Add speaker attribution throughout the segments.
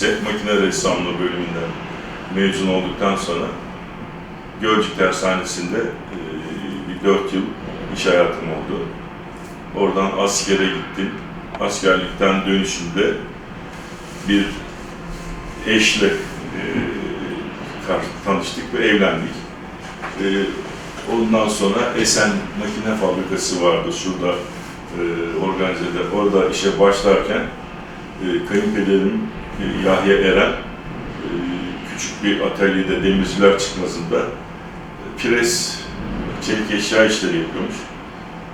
Speaker 1: lise, makine ressamlığı bölümünden mezun olduktan sonra Gölcük Tersanesi'nde e, bir dört yıl iş hayatım oldu. Oradan askere gittim. Askerlikten dönüşümde bir eşle e, tanıştık ve evlendik. E, ondan sonra Esen Makine Fabrikası vardı şurada organizede. Orada işe başlarken kayınpederim Yahya Eren e, küçük bir atölyede demirciler çıkmasında e, pres, çelik eşya işleri yapıyormuş.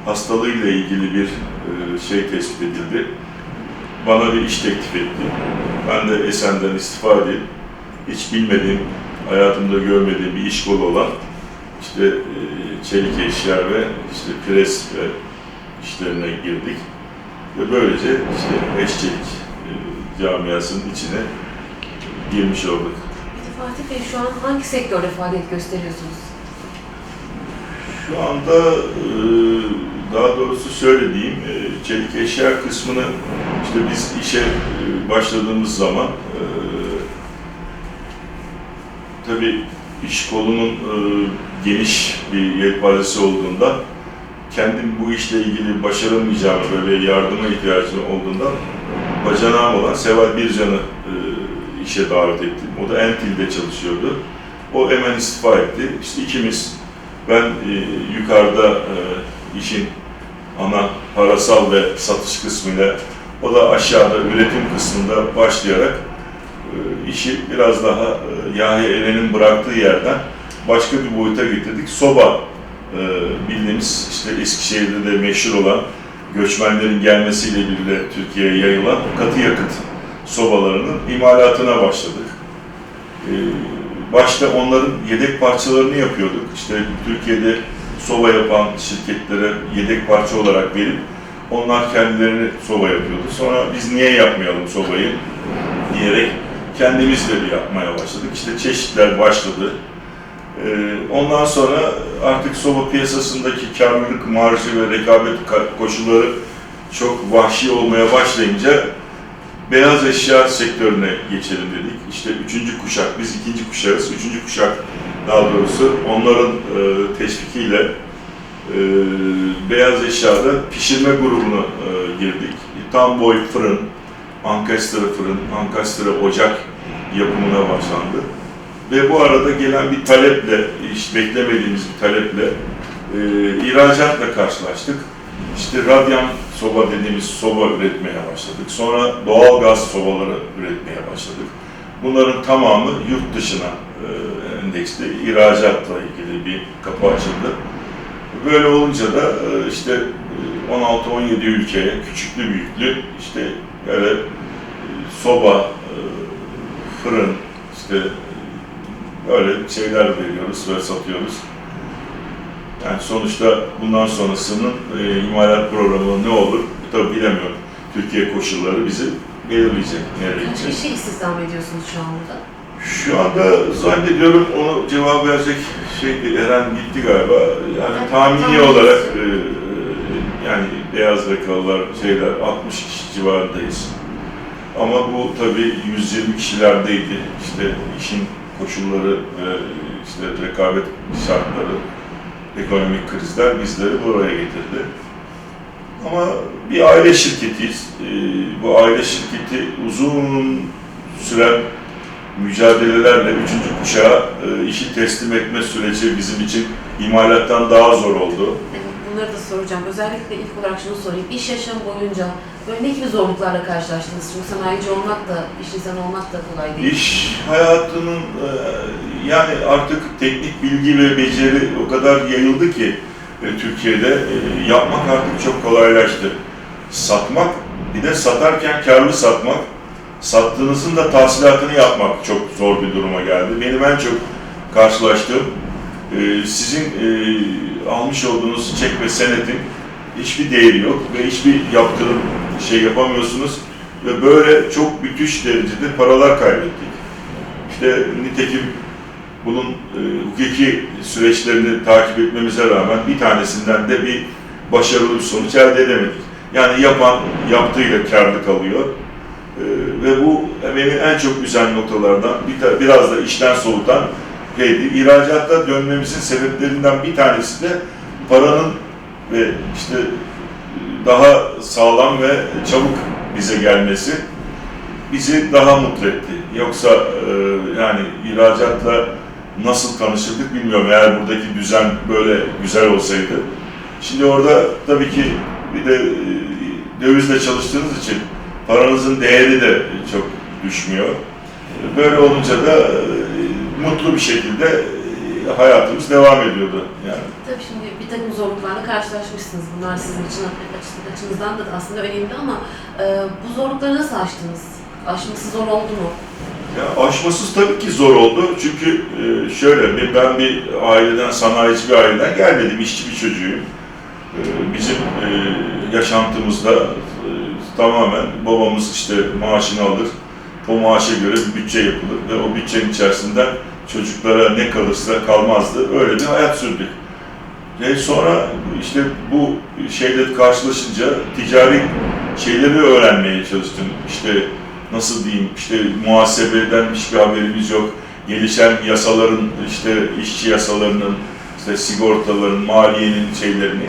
Speaker 1: Hastalığıyla ilgili bir e, şey tespit edildi. Bana bir iş teklif etti. Ben de Esen'den istifa edip hiç bilmediğim, hayatımda görmediğim bir iş kolu olan işte çelik eşya ve işte pres ve işlerine girdik. Ve böylece işte eşçilik camiasının içine girmiş olduk.
Speaker 2: Peki Fatih Bey şu an hangi sektörde faaliyet gösteriyorsunuz?
Speaker 1: Şu anda e, daha doğrusu şöyle diyeyim, e, çelik eşya kısmını işte biz işe e, başladığımız zaman tabii iş kolunun geniş bir yelpazesi olduğunda kendim bu işle ilgili başaramayacağımı, böyle yardıma ihtiyacım olduğundan bacanağım olan Seval Bircan'ı e, işe davet ettim. O da Entil'de çalışıyordu. O hemen istifa etti. İşte ikimiz ben e, yukarıda e, işin ana parasal ve satış kısmıyla, o da aşağıda üretim kısmında başlayarak e, işi biraz daha e, Yahya Eren'in bıraktığı yerden başka bir boyuta getirdik. Soba e, bildiğimiz işte Eskişehir'de de meşhur olan göçmenlerin gelmesiyle birlikte Türkiye'ye yayılan katı yakıt sobalarının imalatına başladık. E, başta onların yedek parçalarını yapıyorduk. İşte Türkiye'de soba yapan şirketlere yedek parça olarak verip onlar kendilerini soba yapıyordu. Sonra biz niye yapmayalım sobayı diyerek kendimiz de bir yapmaya başladık. İşte çeşitler başladı. Ee, Ondan sonra artık soba piyasasındaki karlılık marjı ve rekabet ka- koşulları çok vahşi olmaya başlayınca beyaz eşya sektörüne geçelim dedik. İşte üçüncü kuşak, biz ikinci kuşağız. Üçüncü kuşak daha doğrusu onların e, teşvikiyle e, beyaz eşyada pişirme grubuna e, girdik. Tam boy fırın, ankastre fırın, ankastre ocak yapımına başlandı. Ve bu arada gelen bir taleple, hiç beklemediğimiz bir taleple e, ihracatla karşılaştık. İşte radyan soba dediğimiz soba üretmeye başladık. Sonra doğal gaz sobaları üretmeye başladık. Bunların tamamı yurt dışına e, endeksli ihracatla ilgili bir kapı açıldı. Böyle olunca da e, işte e, 16-17 ülkeye küçüklü büyüklü işte böyle e, soba, e, fırın, işte e, böyle şeyler veriyoruz ve satıyoruz. Yani sonuçta bundan sonrasının e, imalat programı ne olur tabii bilemiyorum. Türkiye koşulları bizi belirleyecek nereye
Speaker 2: Kaç
Speaker 1: gideceğiz.
Speaker 2: kişi istihdam ediyorsunuz şu an burada?
Speaker 1: Şu anda zannediyorum onu cevap verecek şey Eren gitti galiba. Yani
Speaker 2: Evet,
Speaker 1: tahmini
Speaker 2: tahmin
Speaker 1: olarak e, yani beyaz yakalılar şeyler 60 kişi civarındayız. Ama bu tabii 120 kişilerdeydi. İşte işin koşulları ve işte rekabet şartları, ekonomik krizler bizleri buraya getirdi. Ama bir aile şirketiyiz. E, bu aile şirketi uzun süren mücadelelerle üçüncü kuşağa e, işi teslim etme süreci bizim için imalattan daha zor oldu.
Speaker 2: Soracağım. Özellikle ilk olarak şunu sorayım. İş yaşam boyunca böyle ne gibi zorluklarla karşılaştınız? Çünkü sanayici olmak da, iş insanı olmak da kolay değil.
Speaker 1: İş hayatının e, yani artık teknik bilgi ve beceri o kadar yayıldı ki e, Türkiye'de e, yapmak artık çok kolaylaştı. Satmak, bir de satarken karlı satmak, sattığınızın da tahsilatını yapmak çok zor bir duruma geldi. Benim en çok karşılaştığım sizin almış olduğunuz çek ve senetin hiçbir değeri yok ve hiçbir yaptırım şey yapamıyorsunuz ve böyle çok müthiş derecede paralar kaybettik. İşte nitekim bunun e, hukuki süreçlerini takip etmemize rağmen bir tanesinden de bir başarılı bir sonuç elde edemedik. Yani yapan yaptığıyla karlı kalıyor. E, ve bu beni en çok üzen noktalardan bir ta- biraz da işten soğutan şeydi. İhracatta dönmemizin sebeplerinden bir tanesi de paranın ve işte e, daha sağlam ve çabuk bize gelmesi bizi daha mutlu etti. Yoksa e, yani ihracatla nasıl tanışırdık bilmiyorum eğer buradaki düzen böyle güzel olsaydı. Şimdi orada tabii ki bir de e, dövizle çalıştığınız için paranızın değeri de çok düşmüyor. Böyle olunca da e, mutlu bir şekilde e, hayatımız devam ediyordu yani.
Speaker 2: Tabii şimdi bir takım zorluklarla karşılaşmışsınız. Bunlar sizin için açı- açınızdan da aslında önemli ama e, bu zorlukları nasıl aştınız? Aşması zor oldu mu?
Speaker 1: Ya aşmasız tabii ki zor oldu. Çünkü e, şöyle bir ben bir aileden, sanayici bir aileden gelmedim. işçi bir çocuğuyum. E, bizim e, yaşantımızda e, tamamen babamız işte maaşını alır. O maaşa göre bir bütçe yapılır ve o bütçenin içerisinde çocuklara ne kalırsa kalmazdı. Öyle bir hayat sürdük. Ve sonra işte bu şeyle karşılaşınca ticari şeyleri öğrenmeye çalıştım. İşte nasıl diyeyim işte muhasebeden hiçbir haberimiz yok. Gelişen yasaların işte işçi yasalarının işte sigortaların, maliyenin şeylerini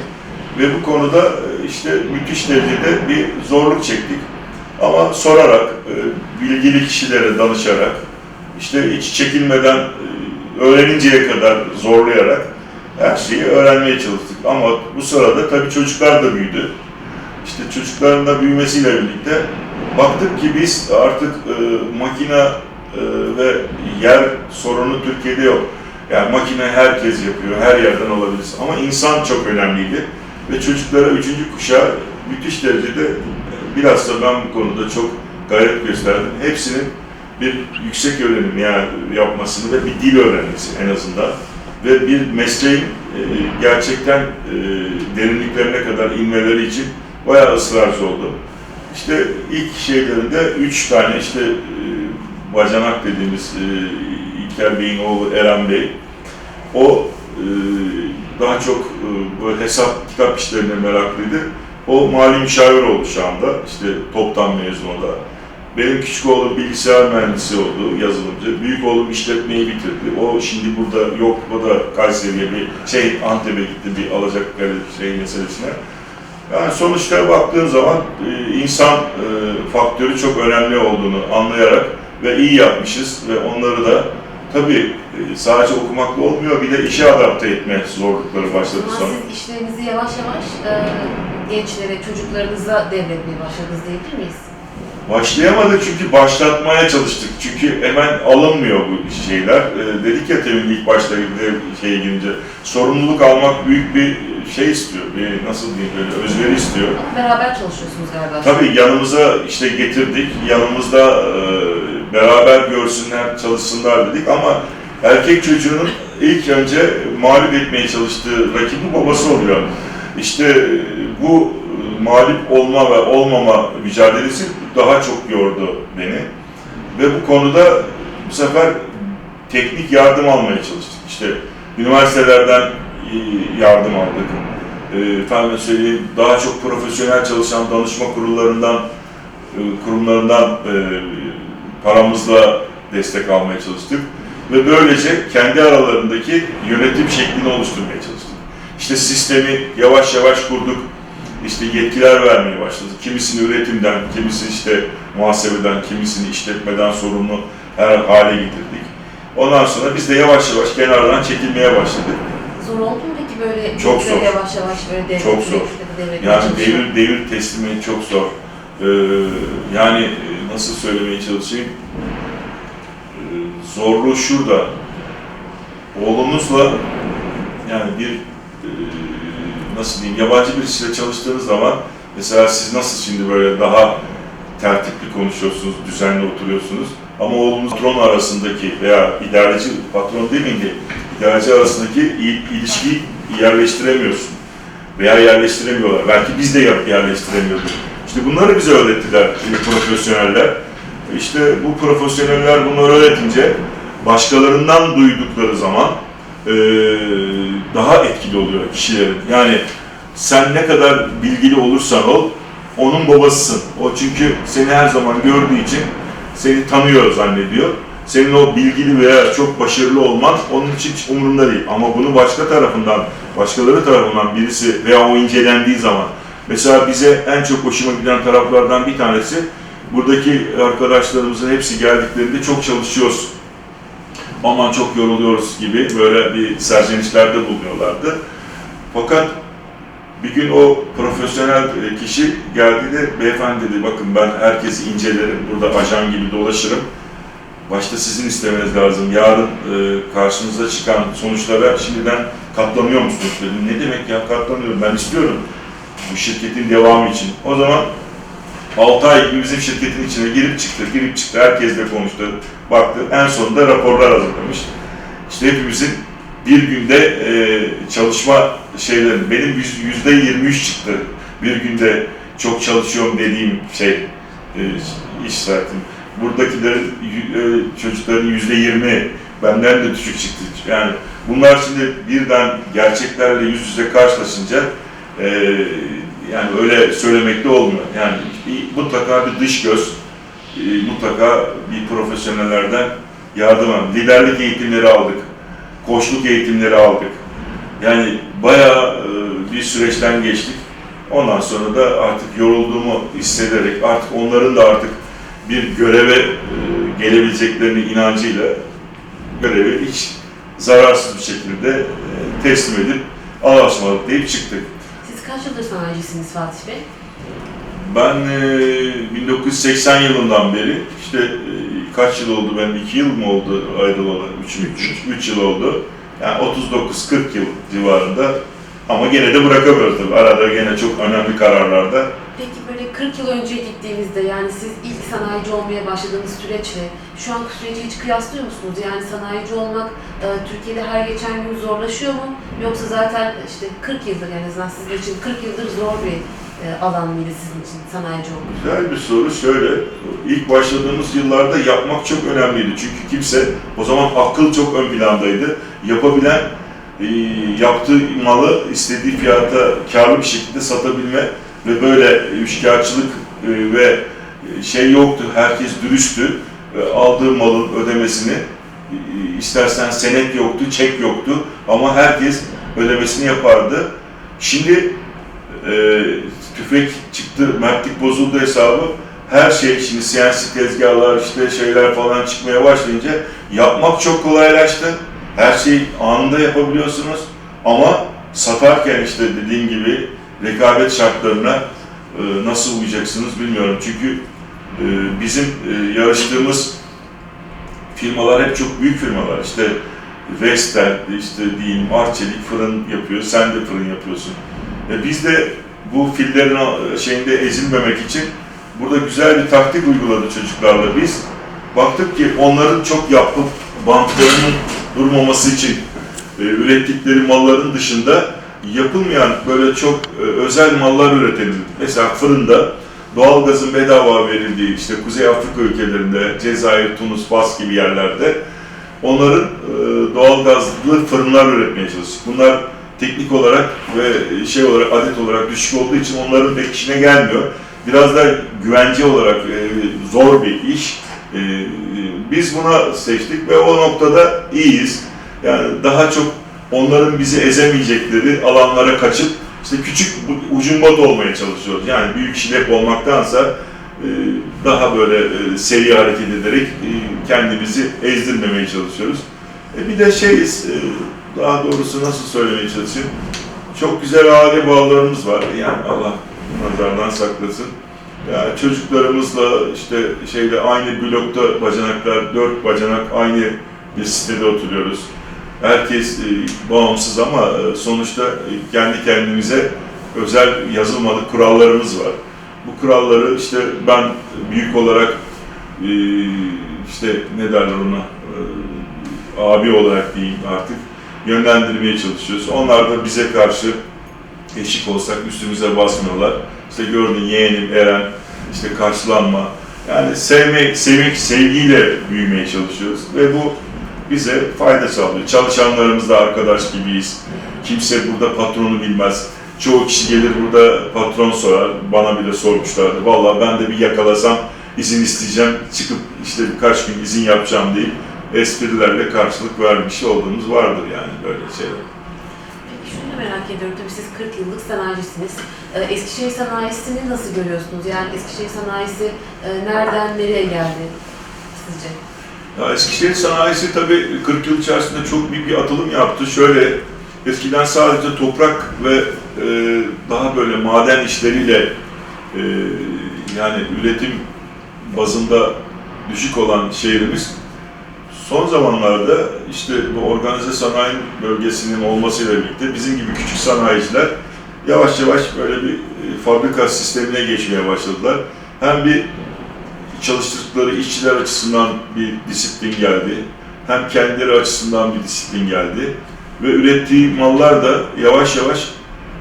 Speaker 1: ve bu konuda e, işte müthiş derecede bir zorluk çektik. Ama sorarak, e, bilgili kişilere danışarak, işte hiç çekinmeden e, öğreninceye kadar zorlayarak her şeyi öğrenmeye çalıştık. Ama bu sırada tabii çocuklar da büyüdü. İşte çocukların da büyümesiyle birlikte baktık ki biz artık e, makine e, ve yer sorunu Türkiye'de yok. Yani makine herkes yapıyor, her yerden olabilir. Ama insan çok önemliydi. Ve çocuklara üçüncü kuşağı müthiş derecede bilhassa ben bu konuda çok gayret gösterdim. Hepsinin bir yüksek öğrenim yapmasını ve bir dil öğrenmesi en azından ve bir mesleğin e, gerçekten e, derinliklerine kadar inmeleri için bayağı ısrarcı oldu. İşte ilk şeylerinde üç tane işte e, bacanak dediğimiz e, İlker Bey'in oğlu Eren Bey, o daha çok böyle hesap kitap işlerine meraklıydı. O mali müşavir oldu şu anda, işte toptan mezun o da. Benim küçük oğlum bilgisayar mühendisi oldu, yazılımcı. Büyük oğlum işletmeyi bitirdi. O şimdi burada yok, o da Kayseri'ye bir şey Antep'e gitti bir alacak şey meselesine. Yani sonuçta baktığın zaman e, insan e, faktörü çok önemli olduğunu anlayarak ve iyi yapmışız ve onları da tabii e, sadece okumakla olmuyor bir de işe adapte etme zorlukları başladı sonra.
Speaker 2: siz işlerinizi yavaş yavaş e, gençlere, çocuklarınıza devretmeye başladınız diyebilir miyiz?
Speaker 1: Başlayamadık çünkü başlatmaya çalıştık. Çünkü hemen alınmıyor bu şeyler. Ee, dedik ya temin ilk başta bir şeye girince sorumluluk almak büyük bir şey istiyor. Bir nasıl diyeyim böyle özveri istiyor.
Speaker 2: Beraber çalışıyorsunuz galiba.
Speaker 1: Tabii yanımıza işte getirdik. Yanımızda e, beraber görsünler, çalışsınlar dedik ama erkek çocuğunun ilk önce mağlup etmeye çalıştığı rakibi babası oluyor. İşte e, bu e, mağlup olma ve olmama mücadelesi daha çok yordu beni. Ve bu konuda bu sefer teknik yardım almaya çalıştık. İşte üniversitelerden e, yardım aldık. Efendim söyleyeyim, daha çok profesyonel çalışan danışma kurullarından kurumlarından paramızla destek almaya çalıştık. Ve böylece kendi aralarındaki yönetim şeklini oluşturmaya çalıştık. İşte sistemi yavaş yavaş kurduk. İşte yetkiler vermeye başladık. Kimisini üretimden, kimisi işte muhasebeden, kimisini işletmeden sorumlu her hale getirdik. Ondan sonra biz de yavaş yavaş kenardan çekilmeye başladık.
Speaker 2: Zor oldu mu peki böyle
Speaker 1: Çok zor.
Speaker 2: yavaş yavaş böyle devretmek,
Speaker 1: Çok zor.
Speaker 2: devretmeye
Speaker 1: Yani devir devir teslimi çok zor. Ee, yani e, nasıl söylemeye çalışayım? Ee, zorluğu şurada. Oğlunuzla yani bir nasıl diyeyim yabancı birisiyle çalıştığınız zaman mesela siz nasıl şimdi böyle daha tertipli konuşuyorsunuz, düzenli oturuyorsunuz ama oğlunuz patron arasındaki veya idareci, patron demeyeyim de idareci arasındaki il- ilişkiyi yerleştiremiyorsun veya yerleştiremiyorlar. Belki biz de yerleştiremiyorduk. İşte bunları bize öğrettiler şimdi profesyoneller. İşte bu profesyoneller bunları öğretince başkalarından duydukları zaman e, daha etkili oluyor kişilerin. Yani sen ne kadar bilgili olursan ol, onun babasısın. O çünkü seni her zaman gördüğü için seni tanıyor zannediyor. Senin o bilgili veya çok başarılı olman onun için hiç umurunda değil. Ama bunu başka tarafından, başkaları tarafından birisi veya o incelendiği zaman Mesela bize en çok hoşuma giden taraflardan bir tanesi buradaki arkadaşlarımızın hepsi geldiklerinde çok çalışıyoruz. Aman çok yoruluyoruz gibi böyle bir serzenişlerde bulunuyorlardı. Fakat bir gün o profesyonel kişi geldiğinde beyefendi dedi bakın ben herkesi incelerim, burada ajan gibi dolaşırım. Başta sizin istemeniz lazım. Yarın e, karşınıza çıkan sonuçlara şimdiden katlanıyor musunuz dedim. Ne demek ya katlanıyorum ben istiyorum bu şirketin devamı için. O zaman 6 ay bizim şirketin içine girip çıktı, girip çıktı, herkesle konuştu, baktı. En sonunda raporlar hazırlamış. İşte hepimizin bir günde e, çalışma şeyleri, benim yüz- yüzde 23 çıktı. Bir günde çok çalışıyorum dediğim şey, e, iş saatim. Buradakilerin, e, çocukların yüzde 20 benden de düşük çıktı. Yani bunlar şimdi birden gerçeklerle yüz yüze karşılaşınca ee, yani öyle söylemekte olmuyor. Yani bir, mutlaka bir dış göz, e, mutlaka bir profesyonellerden yardım alın. Liderlik eğitimleri aldık, koçluk eğitimleri aldık. Yani bayağı e, bir süreçten geçtik. Ondan sonra da artık yorulduğumu hissederek artık onların da artık bir göreve e, gelebileceklerini inancıyla görevi hiç zararsız bir şekilde e, teslim edip Allah'a ısmarladık deyip çıktık.
Speaker 2: Siz kaç yıldır sanayicisiniz Fatih Bey?
Speaker 1: Ben e, 1980 yılından beri işte e, kaç yıl oldu ben 2 yıl mı oldu ayrılalı 3 3 yıl oldu. Yani 39 40 yıl civarında ama gene de bırakamıyoruz tabii. Arada gene çok önemli kararlarda.
Speaker 2: Peki böyle 40 yıl önce gittiğinizde yani siz ilk sanayici olmaya başladığınız süreçle şu anki süreci hiç kıyaslıyor musunuz? Yani sanayici olmak e, Türkiye'de her geçen gün zorlaşıyor mu? Yoksa zaten işte 40 yıldır yani en azından sizin için 40 yıldır zor bir e, alan mıydı sizin için sanayici olmak?
Speaker 1: Güzel bir soru şöyle. ilk başladığımız yıllarda yapmak çok önemliydi. Çünkü kimse o zaman akıl çok ön plandaydı. Yapabilen e, yaptığı malı istediği fiyata karlı bir şekilde satabilme ve böyle üçkağıtçılık e, ve şey yoktu. Herkes dürüsttü. E, aldığı malın ödemesini istersen senet yoktu, çek yoktu ama herkes ödemesini yapardı. Şimdi e, tüfek çıktı, mertlik bozuldu hesabı. Her şey şimdi CNC tezgahlar işte şeyler falan çıkmaya başlayınca yapmak çok kolaylaştı. Her şeyi anında yapabiliyorsunuz ama satarken işte dediğim gibi rekabet şartlarına e, nasıl uyacaksınız bilmiyorum. Çünkü e, bizim e, yarıştığımız firmalar hep çok büyük firmalar. İşte Vestel, işte diyeyim Arçelik fırın yapıyor, sen de fırın yapıyorsun. E, biz de bu fillerin a- şeyinde ezilmemek için burada güzel bir taktik uyguladı çocuklarla biz. Baktık ki onların çok yapıp bantlarının durmaması için e, ürettikleri malların dışında yapılmayan böyle çok e, özel mallar üretelim. Mesela fırında doğalgazın bedava verildiği işte Kuzey Afrika ülkelerinde, Cezayir, Tunus, Fas gibi yerlerde onların e, doğalgazlı fırınlar üretmeye çalıştık. Bunlar teknik olarak ve şey olarak adet olarak düşük olduğu için onların pek işine gelmiyor. Biraz da güvence olarak e, zor bir iş. E, biz buna seçtik ve o noktada iyiyiz. Yani daha çok onların bizi ezemeyecekleri alanlara kaçıp işte küçük ucumbat olmaya çalışıyoruz. Yani büyük şilep olmaktansa e, daha böyle e, seri hareket ederek e, kendimizi ezdirmemeye çalışıyoruz. E, Bir de şeyiz, e, daha doğrusu nasıl söylemeye çalışayım, çok güzel aile bağlarımız var. Yani Allah nazardan saklasın. Yani çocuklarımızla işte şeyde aynı blokta bacanaklar, dört bacanak aynı bir sitede oturuyoruz. Herkes e, bağımsız ama e, sonuçta e, kendi kendimize özel yazılmadık kurallarımız var. Bu kuralları işte ben büyük olarak e, işte ne derler ona e, abi olarak diyeyim artık yönlendirmeye çalışıyoruz. Onlar da bize karşı eşik olsak üstümüze basmıyorlar. İşte gördün yeğenim Eren, işte karşılanma. Yani sevmek, sevmek, sevgiyle büyümeye çalışıyoruz ve bu bize fayda sağlıyor. Çalışanlarımızla arkadaş gibiyiz. Kimse burada patronu bilmez. Çoğu kişi gelir burada patron sorar. Bana bile sormuşlardı. Vallahi ben de bir yakalasam izin isteyeceğim. Çıkıp işte birkaç gün izin yapacağım deyip esprilerle karşılık vermiş olduğumuz vardır yani böyle şeyler.
Speaker 2: Peki şunu da merak ediyorum. Tabii siz 40 yıllık sanayicisiniz. Ee, Eskişehir sanayisini nasıl görüyorsunuz? Yani Eskişehir sanayisi e, nereden nereye geldi sizce?
Speaker 1: Ya Eskişehir sanayisi tabii 40 yıl içerisinde çok büyük bir atılım yaptı. Şöyle eskiden sadece toprak ve e, daha böyle maden işleriyle e, yani üretim bazında düşük olan şehrimiz son zamanlarda işte bu organize sanayi bölgesinin olmasıyla birlikte bizim gibi küçük sanayiciler yavaş yavaş böyle bir e, fabrika sistemine geçmeye başladılar. Hem bir çalıştırdıkları işçiler açısından bir disiplin geldi. Hem kendileri açısından bir disiplin geldi. Ve ürettiği mallar da yavaş yavaş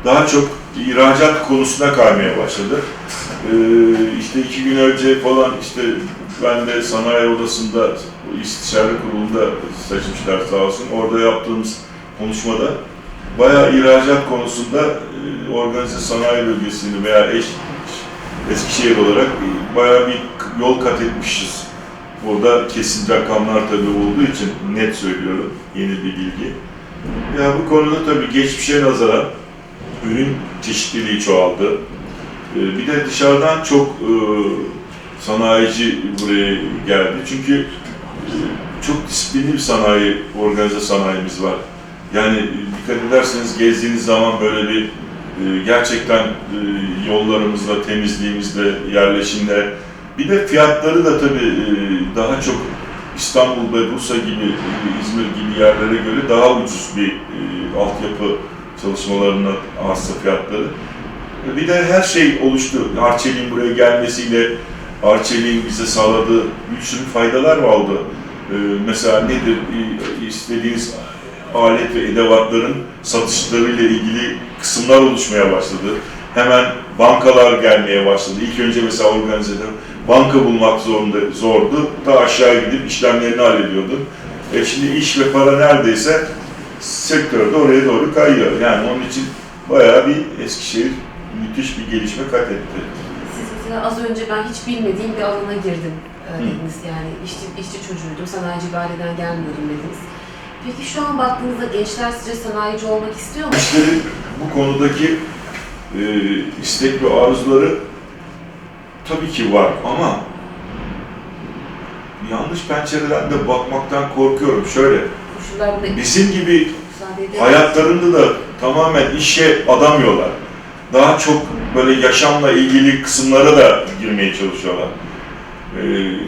Speaker 1: daha çok ihracat konusuna kaymaya başladı. Ee, işte iki gün önce falan işte ben de sanayi odasında istişare kurulunda seçmişler sağ olsun. Orada yaptığımız konuşmada bayağı ihracat konusunda e, organize sanayi bölgesini veya eş Eskişehir olarak bayağı bir yol kat etmişiz. Burada kesin rakamlar tabii olduğu için net söylüyorum, yeni bir bilgi. Ya bu konuda tabii geçmişe nazaran ürün çeşitliliği çoğaldı. Ee, Bir de dışarıdan çok e, sanayici buraya geldi. Çünkü e, çok disiplinli bir sanayi, organize sanayimiz var. Yani dikkat ederseniz gezdiğiniz zaman böyle bir e, gerçekten yollarımızla, temizliğimizle, yerleşimle bir de fiyatları da tabii daha çok İstanbul ve Bursa gibi, İzmir gibi yerlere göre daha ucuz bir altyapı çalışmalarına arsa fiyatları. Bir de her şey oluştu. Arçelik'in buraya gelmesiyle Arçelik'in bize sağladığı bir sürü faydalar oldu. E, mesela nedir? E, istediğiniz alet ve edevatların satışlarıyla ilgili kısımlar oluşmaya başladı. Hemen bankalar gelmeye başladı. İlk önce mesela organizatör banka bulmak zorunda, zordu. Ta aşağı gidip işlemlerini hallediyordu. E şimdi iş ve para neredeyse sektörde oraya doğru kayıyor. Yani onun için bayağı bir Eskişehir müthiş bir gelişme kat etti.
Speaker 2: Siz mesela az önce ben hiç bilmediğim bir alana girdim e, dediniz. Yani işçi, işçi çocuğuydum, sanayici bir aileden gelmiyordum dediniz. Peki şu an baktığınızda gençler sizce sanayici olmak istiyor mu?
Speaker 1: Gençlerin bu konudaki e, istek ve arzuları tabii ki var ama yanlış pencereden de bakmaktan korkuyorum. Şöyle, Bizim gibi hayatlarında da tamamen işe adamıyorlar. Daha çok böyle yaşamla ilgili kısımlara da girmeye çalışıyorlar. Ee,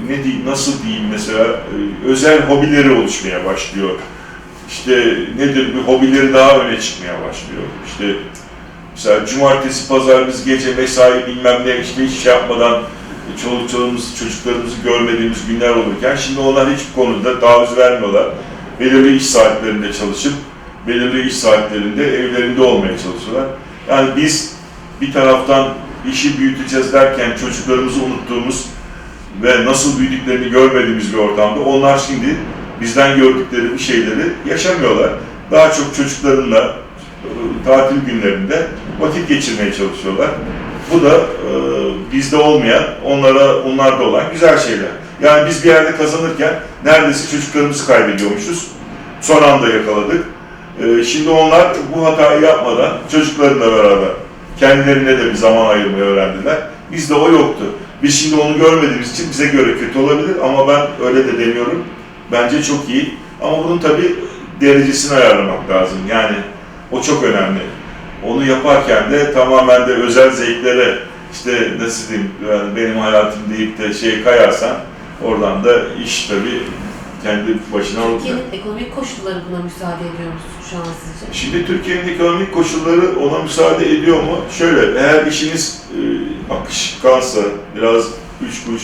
Speaker 1: ne diyeyim, nasıl diyeyim mesela, e, özel hobileri oluşmaya başlıyor. İşte nedir, bir hobileri daha öne çıkmaya başlıyor. İşte mesela cumartesi, pazar biz gece mesai bilmem ne işte hiç şey yapmadan çoluk çoluğumuz, çocuklarımızı görmediğimiz günler olurken şimdi onlar hiç bu konuda taviz vermiyorlar. Belirli iş saatlerinde çalışıp belirli iş saatlerinde evlerinde olmaya çalışıyorlar. Yani biz bir taraftan işi büyüteceğiz derken çocuklarımızı unuttuğumuz ve nasıl büyüdüklerini görmediğimiz bir ortamda onlar şimdi bizden gördükleri bir şeyleri yaşamıyorlar. Daha çok çocuklarınla e, tatil günlerinde vakit geçirmeye çalışıyorlar. Bu da e, bizde olmayan, onlara onlarda olan güzel şeyler. Yani biz bir yerde kazanırken neredeyse çocuklarımızı kaybediyormuşuz. Son anda yakaladık. E, şimdi onlar bu hatayı yapmadan çocuklarıyla beraber kendilerine de bir zaman ayırmayı öğrendiler. Bizde o yoktu. Biz şimdi onu görmediğimiz için bize göre kötü olabilir ama ben öyle de demiyorum. Bence çok iyi. Ama bunun tabii derecesini ayarlamak lazım. Yani o çok önemli. Onu yaparken de tamamen de özel zevklere işte nasıl diyeyim yani benim hayatım deyip de şey kayarsan oradan da iş tabii kendi başına.
Speaker 2: Türkiye'nin ekonomik koşulları buna müsaade ediyor mu şu an sizce?
Speaker 1: Şimdi Türkiye'nin ekonomik koşulları ona müsaade ediyor mu? Şöyle, eğer işiniz e, akışkansa, biraz üç kuruş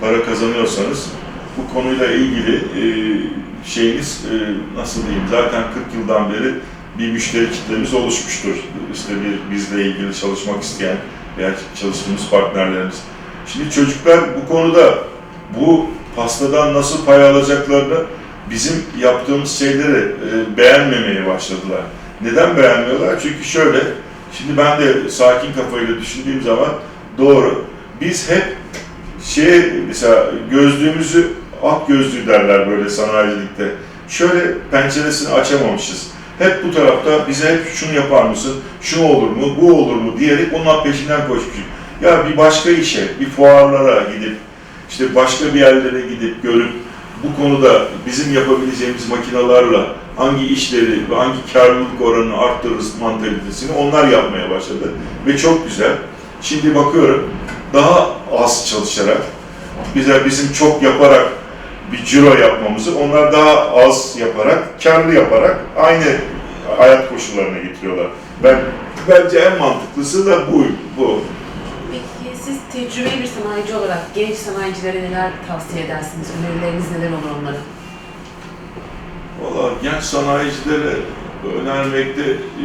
Speaker 1: para kazanıyorsanız bu konuyla ilgili e, şeyiniz e, nasıl diyeyim zaten 40 yıldan beri bir müşteri kitlemiz oluşmuştur. İşte bir bizle ilgili çalışmak isteyen veya çalıştığımız partnerlerimiz. Şimdi çocuklar bu konuda bu pastadan nasıl pay alacaklarını bizim yaptığımız şeyleri e, beğenmemeye başladılar. Neden beğenmiyorlar? Çünkü şöyle, şimdi ben de sakin kafayla düşündüğüm zaman doğru. Biz hep şey mesela gözlüğümüzü at gözlüğü derler böyle sanayicilikte. Şöyle penceresini açamamışız. Hep bu tarafta bize hep şunu yapar mısın, şu olur mu, bu olur mu diyerek onun peşinden koşmuşuz. Ya bir başka işe, bir fuarlara gidip, işte başka bir yerlere gidip görüp bu konuda bizim yapabileceğimiz makinalarla hangi işleri ve hangi karlılık oranını arttırırız mantalitesini onlar yapmaya başladı. Ve çok güzel. Şimdi bakıyorum daha az çalışarak, bize bizim çok yaparak bir ciro yapmamızı onlar daha az yaparak, karlı yaparak aynı hayat koşullarına getiriyorlar. Ben bence en mantıklısı da bu. bu.
Speaker 2: Tecrübeli bir sanayici olarak genç sanayicilere neler tavsiye edersiniz? Önerileriniz neler olur onlara?
Speaker 1: Valla genç sanayicilere önermekte e,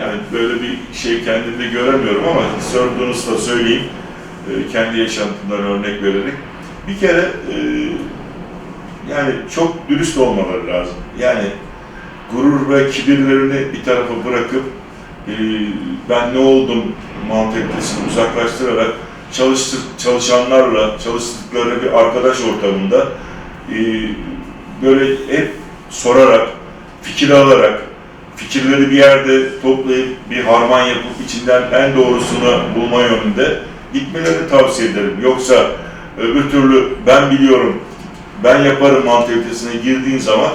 Speaker 1: yani böyle bir şey kendimde göremiyorum ama sorduğunuz da söyleyeyim e, kendi yaşantımdan örnek vererek. Bir kere e, yani çok dürüst olmaları lazım. Yani gurur ve kibirlerini bir tarafa bırakıp ben ne oldum mantalitesini uzaklaştırarak çalıştır, çalışanlarla çalıştıkları bir arkadaş ortamında e, böyle hep sorarak, fikir alarak, fikirleri bir yerde toplayıp bir harman yapıp içinden en doğrusunu bulma yönünde gitmelerini tavsiye ederim. Yoksa öbür türlü ben biliyorum, ben yaparım mantalitesine girdiğin zaman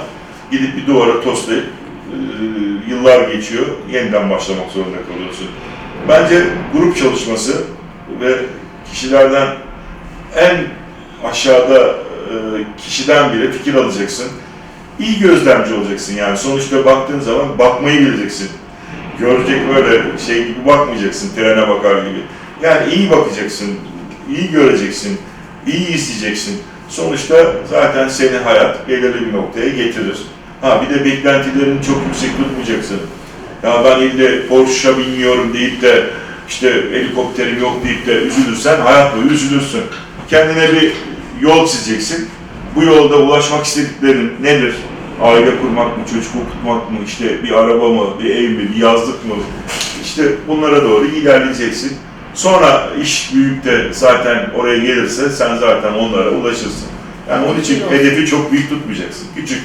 Speaker 1: gidip bir duvara toslayıp e, yıllar geçiyor, yeniden başlamak zorunda kalıyorsun. Bence grup çalışması ve kişilerden en aşağıda e, kişiden bile fikir alacaksın. İyi gözlemci olacaksın yani. Sonuçta baktığın zaman bakmayı bileceksin. Görecek böyle şey gibi bakmayacaksın, trene bakar gibi. Yani iyi bakacaksın, iyi göreceksin, iyi isteyeceksin. Sonuçta zaten seni hayat belirli bir noktaya getirir. Ha bir de beklentilerini çok yüksek tutmayacaksın. Ya ben ille Porsche'a binmiyorum deyip de işte helikopterim yok deyip de üzülürsen hayat boyu üzülürsün. Kendine bir yol çizeceksin. Bu yolda ulaşmak istediklerin nedir? Aile kurmak mı, çocuk okutmak mı, işte bir araba mı, bir ev mi, bir yazlık mı? İşte bunlara doğru ilerleyeceksin. Sonra iş büyük de zaten oraya gelirse sen zaten onlara ulaşırsın. Yani onun için hedefi çok büyük tutmayacaksın. Küçük,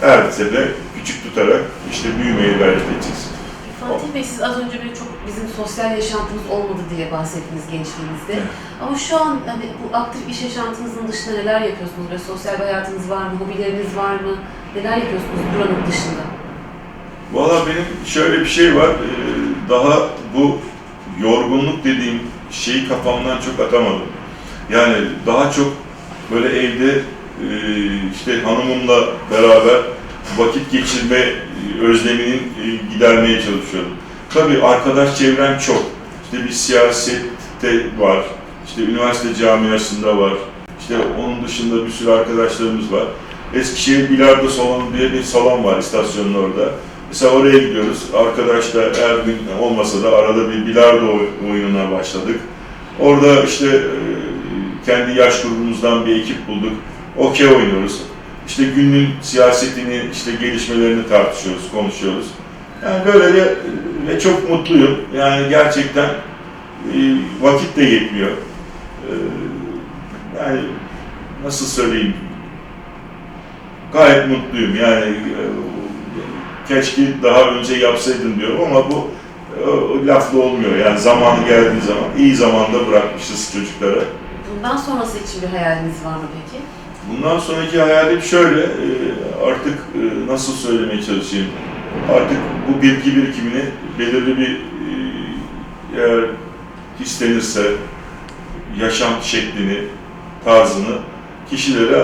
Speaker 1: her sefer küçük tutarak işte büyümeye gayret edeceksin.
Speaker 2: Fatih Bey siz az önce böyle çok bizim sosyal yaşantımız olmadı diye bahsettiniz gençliğinizde.
Speaker 1: Evet.
Speaker 2: Ama şu an hani bu aktif iş yaşantınızın dışında neler yapıyorsunuz? Böyle sosyal bir hayatınız var mı? Hobileriniz var mı? Neler yapıyorsunuz buranın dışında?
Speaker 1: Valla benim şöyle bir şey var, ee, daha bu yorgunluk dediğim şeyi kafamdan çok atamadım. Yani daha çok böyle evde e, işte hanımımla beraber vakit geçirme özleminin e, gidermeye çalışıyorum. Tabii arkadaş çevrem çok. İşte bir siyasette var, işte üniversite camiasında var, işte onun dışında bir sürü arkadaşlarımız var. Eskişehir Bilardo Salonu diye bir salon var istasyonun orada. Mesela oraya gidiyoruz. Arkadaşlar her gün olmasa da arada bir bilardo oy- oyununa başladık. Orada işte e, kendi yaş grubumuzdan bir ekip bulduk. Okey oynuyoruz. İşte günün siyasetini, işte gelişmelerini tartışıyoruz, konuşuyoruz. Yani böyle de ve çok mutluyum. Yani gerçekten e, vakit de yetmiyor. E, yani nasıl söyleyeyim? Gayet mutluyum. Yani e, keşke daha önce yapsaydım diyorum ama bu e, lafla olmuyor. Yani zamanı geldiği zaman iyi zamanda bırakmışız çocuklara.
Speaker 2: Bundan sonrası için bir hayaliniz var mı peki?
Speaker 1: Bundan sonraki hayalim şöyle, e, artık e, nasıl söylemeye çalışayım, artık bu bilgi birikimini belirli bir e, eğer istenirse yaşam şeklini, tarzını kişilere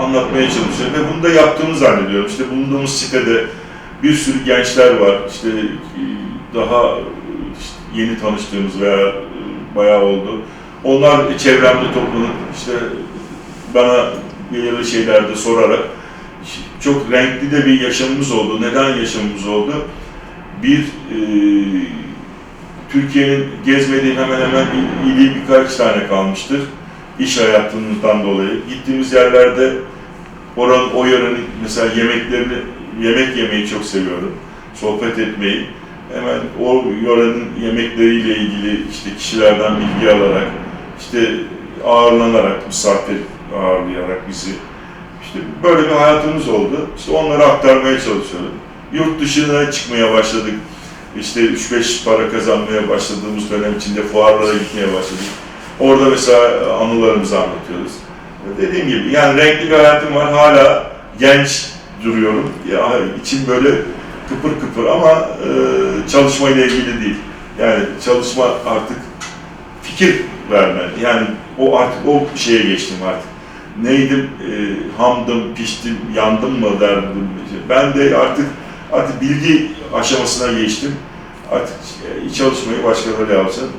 Speaker 1: anlatmaya çalışıyorum ve bunu da yaptığımı zannediyorum. İşte bulunduğumuz sitede bir sürü gençler var, işte daha yeni tanıştığımız veya bayağı oldu. Onlar çevremde toplanıp işte bana belirli şeylerde sorarak çok renkli de bir yaşamımız oldu. Neden yaşamımız oldu? Bir, e, Türkiye'nin gezmediği hemen hemen il- ili birkaç tane kalmıştır. İş hayatımızdan dolayı. Gittiğimiz yerlerde Oranın, o yörenin mesela yemeklerini, yemek yemeyi çok seviyorum. Sohbet etmeyi. Hemen o yörenin yemekleriyle ilgili işte kişilerden bilgi alarak, işte ağırlanarak, misafir ağırlayarak bizi işte böyle bir hayatımız oldu. İşte onları aktarmaya çalışıyorum. Yurt dışına çıkmaya başladık. İşte 3-5 para kazanmaya başladığımız dönem içinde fuarlara gitmeye başladık. Orada mesela anılarımızı anlatıyoruz. Dediğim gibi yani renkli bir hayatım var. Hala genç duruyorum. Ya içim böyle kıpır kıpır ama e, çalışmayla ilgili değil. Yani çalışma artık fikir verme. Yani o artık o şeye geçtim artık. Neydim? E, hamdım, piştim, yandım mı derdim. Ben de artık artık bilgi aşamasına geçtim. Artık e, çalışmayı başkaları yapsın.